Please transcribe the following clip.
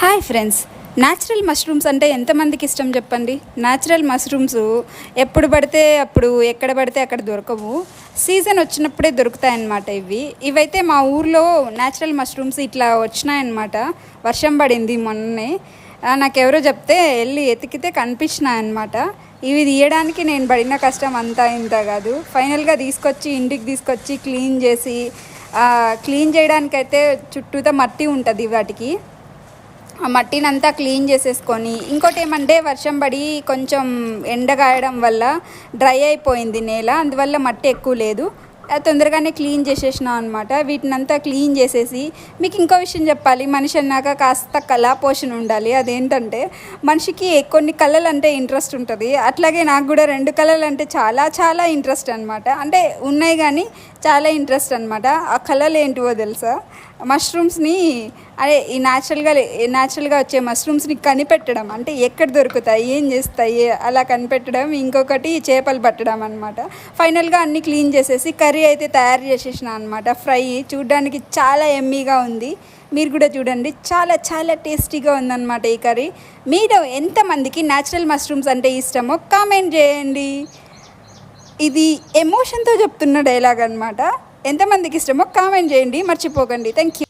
Hi friends. Natural mushrooms అంటే ఎంతమందికి ఇష్టం చెప్పండి? న్యాచురల్ మష్రూమ్స్ ఎప్పుడు పడితే అప్పుడు ఎక్కడ పడితే అక్కడ దొరకవు. సీజన్ వచ్చినప్పుడే దొరుకుతాయన్నమాట ఇవి. ఇవైతే మా ఊర్లో న్యాచురల్ మష్రూమ్స్ ఇట్లా వచ్చినాయన్నమాట. వర్షం పడింది మొన్ననే. నాకెవరో చెప్తే వెళ్ళి ఎతికితే కనిపించినాయన్నమాట. ఇవి తీయడానికి నేను పడిన కష్టం అంతా ఇంత కాదు. ఫైనల్గా తీసుకొచ్చి ఇంటికి తీసుకొచ్చి క్లీన్ చేసి క్లీన్ చేయడానికైతే చుట్టూతో మట్టి ఉంటుంది వాటికి. ఆ మట్టినంతా క్లీన్ చేసేసుకొని ఇంకోటి ఏమంటే వర్షం పడి కొంచెం ఎండగాయడం వల్ల డ్రై అయిపోయింది నేల అందువల్ల మట్టి ఎక్కువ లేదు. అది తొందరగానే క్లీన్ చేసేసినాం అనమాట వీటినంతా క్లీన్ చేసేసి మీకు ఇంకో విషయం చెప్పాలి. మనిషి అన్నాక కాస్త కళా పోషణ ఉండాలి. అదేంటంటే మనిషికి కొన్ని కళలు అంటే ఇంట్రెస్ట్ ఉంటుంది. అట్లాగే నాకు కూడా రెండు కళలు అంటే చాలా చాలా ఇంట్రెస్ట్ అనమాట అంటే ఉన్నాయి కానీ చాలా ఇంట్రెస్ట్ అనమాట ఆ కళలు ఏంటివో తెలుసా? మష్రూమ్స్ని అదే ఈ న్యాచురల్గా న్యాచురల్గా వచ్చే మష్రూమ్స్ని కనిపెట్టడం అంటే ఎక్కడ దొరుకుతాయి ఏం చేస్తాయి అలా కనిపెట్టడం ఇంకొకటి చేపలు పట్టడం అనమాట ఫైనల్గా అన్ని క్లీన్ చేసేసి కర్రీ అయితే తయారు చేసేసిన అనమాట ఫ్రై చూడడానికి చాలా ఎమ్మీగా ఉంది. మీరు కూడా చూడండి చాలా చాలా టేస్టీగా ఉందన్నమాట ఈ కర్రీ. మీరు ఎంతమందికి న్యాచురల్ మష్రూమ్స్ అంటే ఇష్టమో కామెంట్ చేయండి. ఇది ఎమోషన్తో చెప్తున్న డైలాగ్ అనమాట ఎంతమందికి ఇష్టమో కామెంట్ చేయండి మర్చిపోకండి. Thank you